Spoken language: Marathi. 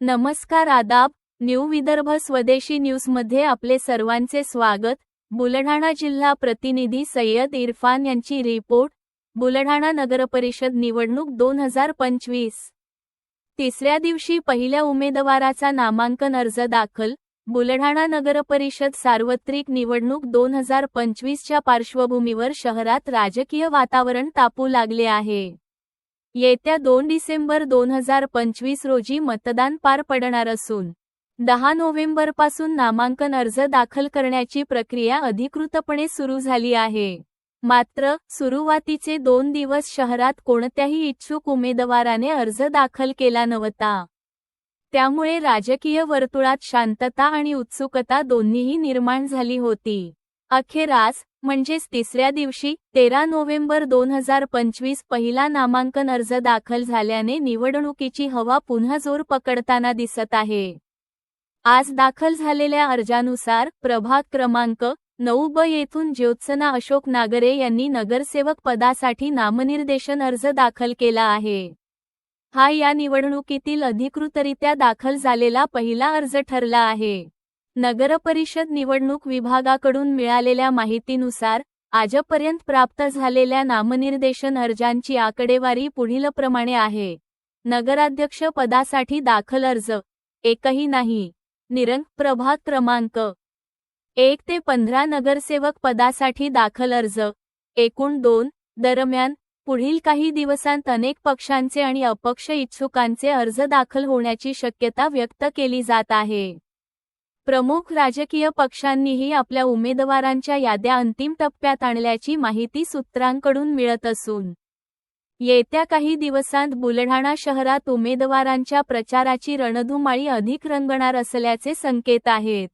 नमस्कार आदाब न्यू विदर्भ स्वदेशी न्यूजमध्ये आपले सर्वांचे स्वागत. बुलढाणा जिल्हा प्रतिनिधी सय्यद इरफान यांची रिपोर्ट. बुलढाणा नगरपरिषद निवडणूक दोन हजार पंचवीस. तिसऱ्या दिवशी पहिल्या उमेदवाराचा नामांकन अर्ज दाखल. बुलढाणा नगरपरिषद सार्वत्रिक निवडणूक दोन हजार पंचवीसच्या पार्श्वभूमीवर शहरात राजकीय वातावरण तापू लागले आहे. येत्या दोन डिसेंबर दोन हजार पंचवीस रोजी मतदान पार पडणार असून दहा नोव्हेंबरपासून नामांकन अर्ज दाखल करण्याची प्रक्रिया अधिकृतपणे सुरू झाली आहे. मात्र सुरुवातीचे दोन दिवस शहरात कोणत्याही इच्छुक उमेदवाराने अर्ज दाखल केला नव्हता. त्यामुळे राजकीय वर्तुळात शांतता आणि उत्सुकता दोन्हीही निर्माण झाली होती. अखेरास म्हणजेच तिसऱ्या दिवशी तेरा नोव्हेंबर दोन हजार पंचवीस पहिला नामांकन अर्ज दाखल झाल्याने निवडणुकीची हवा पुन्हा जोर पकडताना दिसत आहे. आज दाखल झालेल्या अर्जानुसार प्रभाग क्रमांक नऊ ब येथून ज्योत्सना अशोक नागरे यांनी नगरसेवक पदासाठी नामनिर्देशन अर्ज दाखल केला आहे. हा या निवडणुकीतील अधिकृतरित्या दाखल झालेला पहिला अर्ज ठरला आहे. नगरपरिषद निवडणूक विभागाकडून मिळालेल्या माहितीनुसार आजपर्यंत प्राप्त झालेल्या नामनिर्देशन अर्जांची आकडेवारी पुढीलप्रमाणे आहे. नगराध्यक्ष पदासाठी दाखल अर्ज एकही नाही. निरंक प्रभाग क्रमांक एक ते पंधरा नगरसेवक पदासाठी दाखल अर्ज एकूण दोन दरम्यान पुढील काही दिवसांत अनेक पक्षांचे आणि अपक्ष इच्छुकांचे अर्ज दाखल होण्याची शक्यता व्यक्त केली जात आहे. प्रमुख राजकीय पक्षांनीही आपल्या उमेदवारांच्या याद्या अंतिम टप्प्यात आणल्याची माहिती सूत्रांकडून मिळत असून येत्या काही दिवसांत बुलढाणा शहरात उमेदवारांच्या प्रचाराची रणधुमाळी अधिक रंगणार असल्याचे संकेत आहेत.